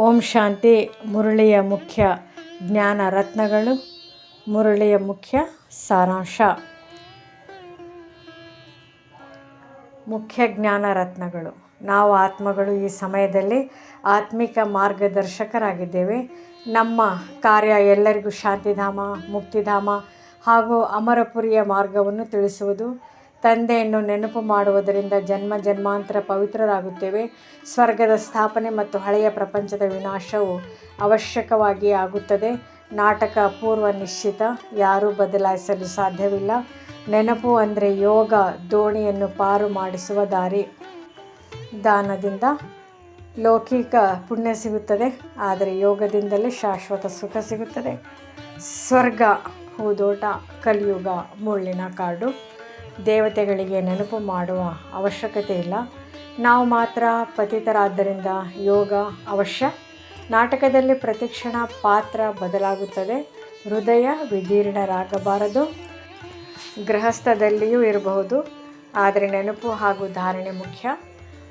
ಓಂ ಶಾಂತಿ, ಮುರಳಿಯ ಮುಖ್ಯ ಜ್ಞಾನ ರತ್ನಗಳು, ಮುರಳಿಯ ಮುಖ್ಯ ಸಾರಾಂಶ. ಮುಖ್ಯ ಜ್ಞಾನ ರತ್ನಗಳು. ನಾವು ಆತ್ಮಗಳು ಈ ಸಮಯದಲ್ಲಿ ಆತ್ಮಿಕ ಮಾರ್ಗದರ್ಶಕರಾಗಿದ್ದೇವೆ. ನಮ್ಮ ಕಾರ್ಯ ಎಲ್ಲರಿಗೂ ಶಾಂತಿಧಾಮ, ಮುಕ್ತಿಧಾಮ ಹಾಗೂ ಅಮರಪುರಿಯ ಮಾರ್ಗವನ್ನು ತಿಳಿಸುವುದು. ತಂದೆಯನ್ನು ನೆನಪು ಮಾಡುವುದರಿಂದ ಜನ್ಮ ಜನ್ಮಾಂತರ ಪವಿತ್ರರಾಗುತ್ತೇವೆ. ಸ್ವರ್ಗದ ಸ್ಥಾಪನೆ ಮತ್ತು ಹಳೆಯ ಪ್ರಪಂಚದ ವಿನಾಶವು ಅವಶ್ಯಕವಾಗಿ ಆಗುತ್ತದೆ. ನಾಟಕ ಪೂರ್ವ ನಿಶ್ಚಿತ, ಯಾರೂ ಬದಲಾಯಿಸಲು ಸಾಧ್ಯವಿಲ್ಲ. ನೆನಪು ಅಂದರೆ ಯೋಗ, ದೋಣಿಯನ್ನು ಪಾರು ಮಾಡಿಸುವ ದಾರಿ. ದಾನದಿಂದ ಲೌಕಿಕ ಪುಣ್ಯ ಸಿಗುತ್ತದೆ, ಆದರೆ ಯೋಗದಿಂದಲೇ ಶಾಶ್ವತ ಸುಖ ಸಿಗುತ್ತದೆ. ಸ್ವರ್ಗ, ಹೂದೋಟ, ಕಲಿಯುಗ, ಮುಳ್ಳಿನ ಕಾಡು. ದೇವತೆಗಳಿಗೆ ನೆನಪು ಮಾಡುವ ಅವಶ್ಯಕತೆ ಇಲ್ಲ. ನಾವು ಮಾತ್ರ ಪತಿತರಾದ್ದರಿಂದ ಯೋಗ ಅವಶ್ಯ. ನಾಟಕದಲ್ಲಿ ಪ್ರತಿಕ್ಷಣ ಪಾತ್ರ ಬದಲಾಗುತ್ತದೆ. ಹೃದಯ ವಿದೀರ್ಣರಾಗಬಾರದು ಗೃಹಸ್ಥದಲ್ಲಿಯೂ ಇರಬಹುದು. ಆದರೆ ನೆನಪು ಹಾಗೂ ಧಾರಣೆ ಮುಖ್ಯ.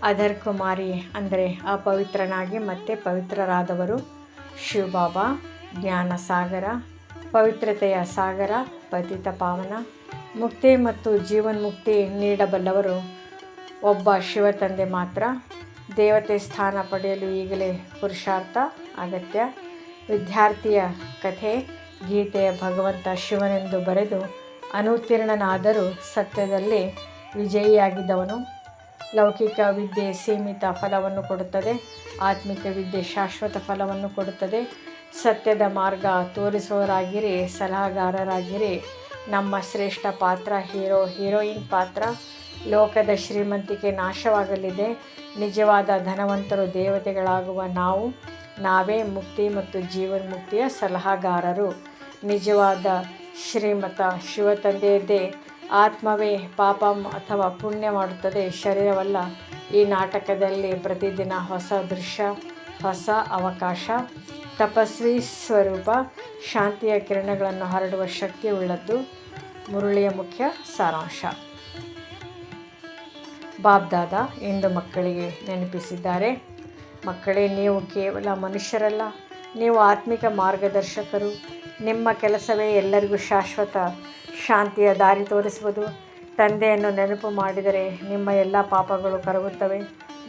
ಅಧರ್ ಕುಮಾರಿ ಅಂದರೆ ಅಪವಿತ್ರನಾಗಿ ಮತ್ತೆ ಪವಿತ್ರರಾದವರು. ಶಿವಬಾಬಾ ಜ್ಞಾನ ಸಾಗರ ಪವಿತ್ರತೆಯ ಸಾಗರ, ಪತಿತ ಪಾವನ, ಮುಕ್ತಿ ಮತ್ತು ಜೀವನ್ಮುಕ್ತಿ ನೀಡಬಲ್ಲವರು ಒಬ್ಬ ಶಿವತಂದೆ ಮಾತ್ರ. ದೇವತೆ ಸ್ಥಾನ ಪಡೆಯಲು ಈಗಲೇ ಪುರುಷಾರ್ಥ, ಅಗತ್ಯ. ವಿದ್ಯಾರ್ಥಿಯ ಕಥೆ, ಗೀತೆಯ ಭಗವಂತ ಶಿವನೆಂದು ಬರೆದು ಅನುತ್ತೀರ್ಣನಾದರೂ ಸತ್ಯದಲ್ಲಿ ವಿಜಯಿಯಾಗಿದ್ದವನು. ಲೌಕಿಕ ವಿದ್ಯೆ ಸೀಮಿತ ಫಲವನ್ನು ಕೊಡುತ್ತದೆ, ಆತ್ಮಿಕ ವಿದ್ಯೆ ಶಾಶ್ವತ ಫಲವನ್ನು ಕೊಡುತ್ತದೆ. ಸತ್ಯದ ಮಾರ್ಗ ತೋರಿಸೋರಾಗಿರಿ ಸಲಹಾಗಾರರಾಗಿರಿ. ನಮ್ಮ ಶ್ರೇಷ್ಠ ಪಾತ್ರ ಹೀರೋ, ಹೀರೋಯಿನ್ ಪಾತ್ರ ಲೋಕದ ಶ್ರೀಮಂತಿಕೆ ನಾಶವಾಗಲಿದೆ. ನಿಜವಾದ ಧನವಂತರು ದೇವತೆಗಳಾಗುವ ನಾವು, ನಾವೇ ಮುಕ್ತಿ ಮತ್ತು ಜೀವನ್ಮುಕ್ತಿಯ ಸಲಹಾಗಾರರು. ನಿಜವಾದ ಶ್ರೀಮತ ಶಿವ ತಂದೆಯದ್ದೇ ಆತ್ಮವೇ ಪಾಪ ಅಥವಾ ಪುಣ್ಯ ಮಾಡುತ್ತದೆ ಶರೀರವಲ್ಲ. ಈ ನಾಟಕದಲ್ಲಿ ಪ್ರತಿದಿನ ಹೊಸ ದೃಶ್ಯ, ಹೊಸ ಅವಕಾಶ ತಪಸ್ವಿ ಸ್ವರೂಪ, ಶಾಂತಿಯ ಕಿರಣಗಳನ್ನು ಹರಡುವ ಶಕ್ತಿ ಉಳ್ಳದ್ದು ಮುರುಳಿಯ ಮುಖ್ಯ ಸಾರಾಂಶ. ಬಾಬ್ದಾದ ಎಂದು ಮಕ್ಕಳಿಗೆ ನೆನಪಿಸಿದ್ದಾರೆ, ಮಕ್ಕಳೇ, ನೀವು ಕೇವಲ ಮನುಷ್ಯರಲ್ಲ, ನೀವು ಆತ್ಮಿಕ ಮಾರ್ಗದರ್ಶಕರು, ನಿಮ್ಮ ಕೆಲಸವೇ ಎಲ್ಲರಿಗೂ ಶಾಶ್ವತ, ಶಾಂತಿಯ ದಾರಿ ತೋರಿಸುವುದು. ತಂದೆಯನ್ನು ನೆನಪು ಮಾಡಿದರೆ ನಿಮ್ಮ ಎಲ್ಲ ಪಾಪಗಳು ಕರಗುತ್ತವೆ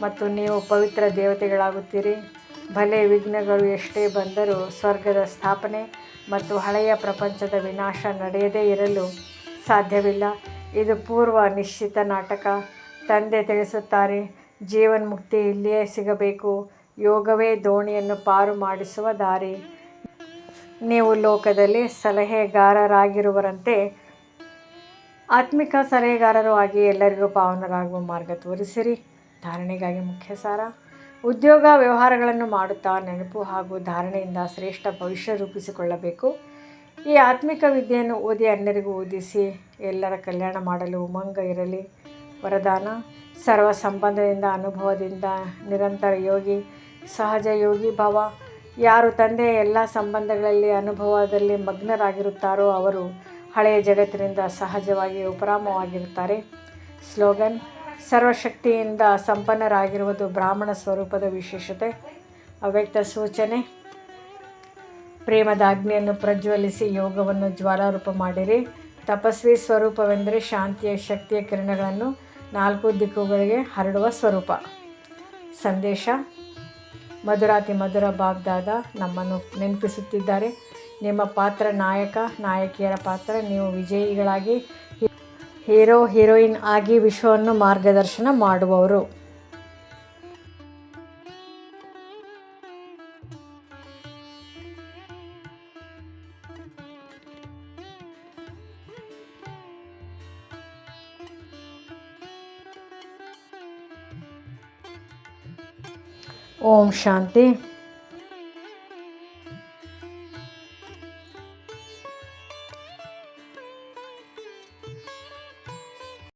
ಮತ್ತು ನೀವು ಪವಿತ್ರ ದೇವತೆಗಳಾಗುತ್ತೀರಿ. ಭಲೆ ವಿಘ್ನಗಳು ಎಷ್ಟೇ ಬಂದರೂ ಸ್ವರ್ಗದ ಸ್ಥಾಪನೆ ಮತ್ತು ಹಳೆಯ ಪ್ರಪಂಚದ ವಿನಾಶ ನಡೆಯದೇ ಇರಲು ಸಾಧ್ಯವಿಲ್ಲ. ಇದು ಪೂರ್ವ ನಿಶ್ಚಿತ ನಾಟಕ. ತಂದೆ ತಿಳಿಸುತ್ತಾರೆ ಜೀವನ್ಮುಕ್ತಿ ಇಲ್ಲಿಯೇ ಸಿಗಬೇಕು. ಯೋಗವೇ ದೋಣಿಯನ್ನು ಪಾರು ಮಾಡಿಸುವ ದಾರಿ. ನೀವು ಲೋಕದಲ್ಲಿ ಸಲಹೆಗಾರರಾಗಿರುವರಂತೆ, ಆತ್ಮಿಕ ಸಲಹೆಗಾರರು ಆಗಿ ಎಲ್ಲರಿಗೂ ಪಾವನರಾಗುವ ಮಾರ್ಗ ತೋರಿಸಿರಿ. ಧಾರಣೆಗಾಗಿ ಮುಖ್ಯ ಸಾರ. ಉದ್ಯೋಗ ವ್ಯವಹಾರಗಳನ್ನು ಮಾಡುತ್ತಾ ನೆನಪು ಹಾಗೂ ಧಾರಣೆಯಿಂದ ಶ್ರೇಷ್ಠ ಭವಿಷ್ಯ ರೂಪಿಸಿಕೊಳ್ಳಬೇಕು. ಈ ಆತ್ಮಿಕ ವಿದ್ಯೆಯನ್ನು ಓದಿ ಅನ್ಯರಿಗೂ ಓದಿಸಿ, ಎಲ್ಲರ ಕಲ್ಯಾಣ ಮಾಡಲು ಉಮಂಗ ಇರಲಿ. ವರದಾನ, ಸರ್ವ ಸಂಬಂಧದಿಂದ, ಅನುಭವದಿಂದ, ನಿರಂತರ ಯೋಗಿ, ಸಹಜ ಯೋಗಿ ಭಾವ. ಯಾರು ತಂದೆ ಎಲ್ಲ ಸಂಬಂಧಗಳಲ್ಲಿ ಅನುಭವದಲ್ಲಿ ಮಗ್ನರಾಗಿರುತ್ತಾರೋ ಅವರು ಹಳೆಯ ಜಗತ್ತಿನಿಂದ ಸಹಜವಾಗಿ ಉಪರಾಮವಾಗಿರುತ್ತಾರೆ. ಸ್ಲೋಗನ್ ಸರ್ವಶಕ್ತಿಯಿಂದ ಸಂಪನ್ನರಾಗಿರುವುದು ಬ್ರಾಹ್ಮಣ ಸ್ವರೂಪದ ವಿಶೇಷತೆ. ಅವ್ಯಕ್ತ ಸೂಚನೆ, ಪ್ರೇಮದ ಅಗ್ನಿಯನ್ನು ಪ್ರಜ್ವಲಿಸಿ ಯೋಗವನ್ನು ಜ್ವಾಲಾರೂಪ ಮಾಡಿರಿ. ತಪಸ್ವಿ ಸ್ವರೂಪವೆಂದರೆ ಶಾಂತಿಯ ಶಕ್ತಿಯ ಕಿರಣಗಳನ್ನು ನಾಲ್ಕು ದಿಕ್ಕುಗಳಿಗೆ ಹರಡುವ ಸ್ವರೂಪ. ಸಂದೇಶ, ಮಧುರಾತಿ ಮಧುರ ಬಾಗ್ದಾದ ನಮ್ಮನ್ನು ನೆನಪಿಸುತ್ತಿದ್ದಾರೆ. ನಿಮ್ಮ ಪಾತ್ರ ನಾಯಕ, ನಾಯಕಿಯರ ಪಾತ್ರ, ನೀವು ವಿಜಯಿಗಳಾಗಿ ಹೀರೋ ಹೀರೋಯಿನ್ ಆಗಿ ವಿಶ್ವವನ್ನು ಮಾರ್ಗದರ್ಶನ ಮಾಡುವವರು. ಓಂ ಶಾಂತಿ.